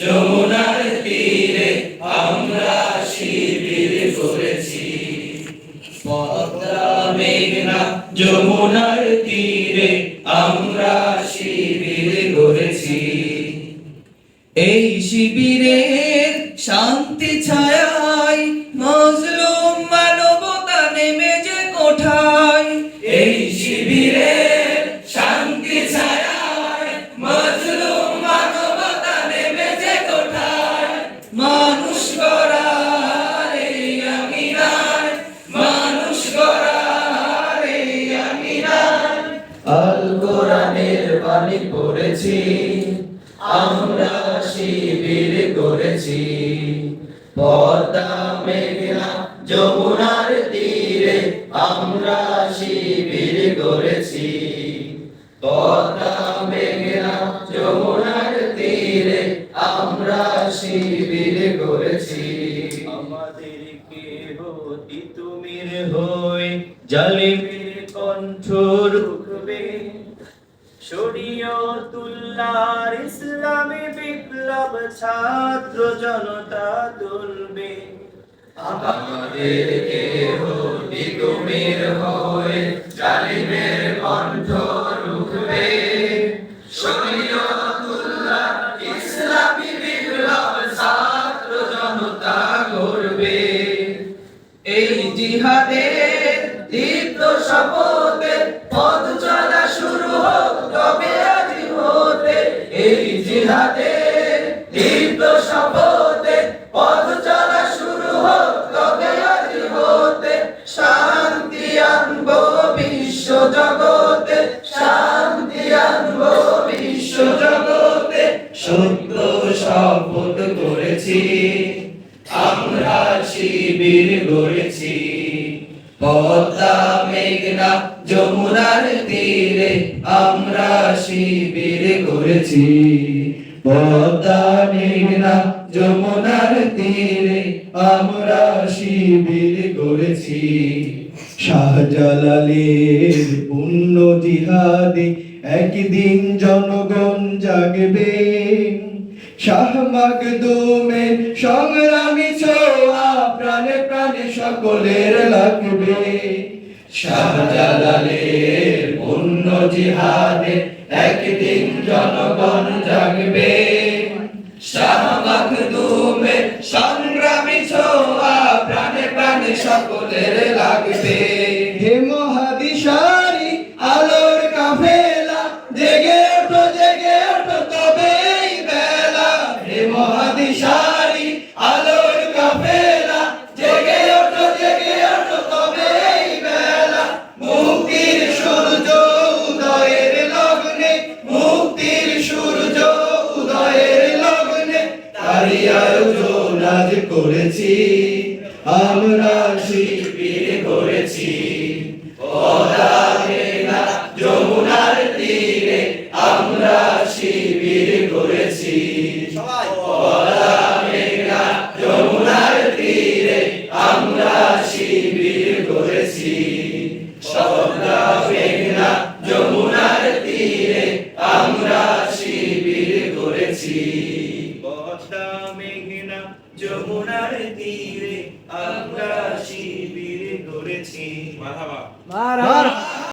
যমুনার তীরে আমরা শিবির করেছি। পদ্মা, মেঘনা যমুনার তীরে আমরা শিবির করেছি। এই শিবিরের শান্তি ছায়ায় বাণী পড়েছি আমরা শিবির করেছি। পদ্মা মেঘনা যমুনার তীরে আমরা শিবির করেছি। পদ্মা মেঘনা যমুনার তীরে আমরা শিবির করেছি। আমাদেরকে হতি তুমির হই জালিমের কণ্ঠ রুখবে শরীয়তুল্লাহর ইসলামী বিপ্লব ছাত্র জনতা তুলবে। আমাদেরকে হয়ে জালিমের কণ্ঠ রুখবে। শরীয়তুল্লাহ ইসলামী বিপ্লব ছাত্র জনতা এই জিহাদের দীপ্ত শপথে জিহাদের শান্তি আনব বিশ্ব জগতে শান্তি আনব বিশ্ব জগতে। সত্য শপথ করেছি আমরা শিবির পদ্মা মেঘনা যমুনার তীরে আমরা শিবির গড়েছি পদ্মা মেঘনা যমুনার তীরে আমরা শিবির গড়েছি শাহজালালের পুণ্য জিহাদে একদিন জনগণ জাগবে। সংগ্রামী ছোয়া, প্রাণে প্রাণে সকলের লাগবে। শাহজালালের পুণ্য জিহাদে একদিন জনগণ জাগবে। শাহ সংগ্রামী ছোয়া, প্রাণে প্রাণে সকলের লাগবে। করেছি। যমুনার তীরে আমরা শিবির করেছি। পদ্মা যমুনার তীরে আমরা শিবির করেছি। যমুনার তীরে আমরা শিবির করেছি। মেঘনা যমুনার তীরে আমরা শিবির করেছি মারা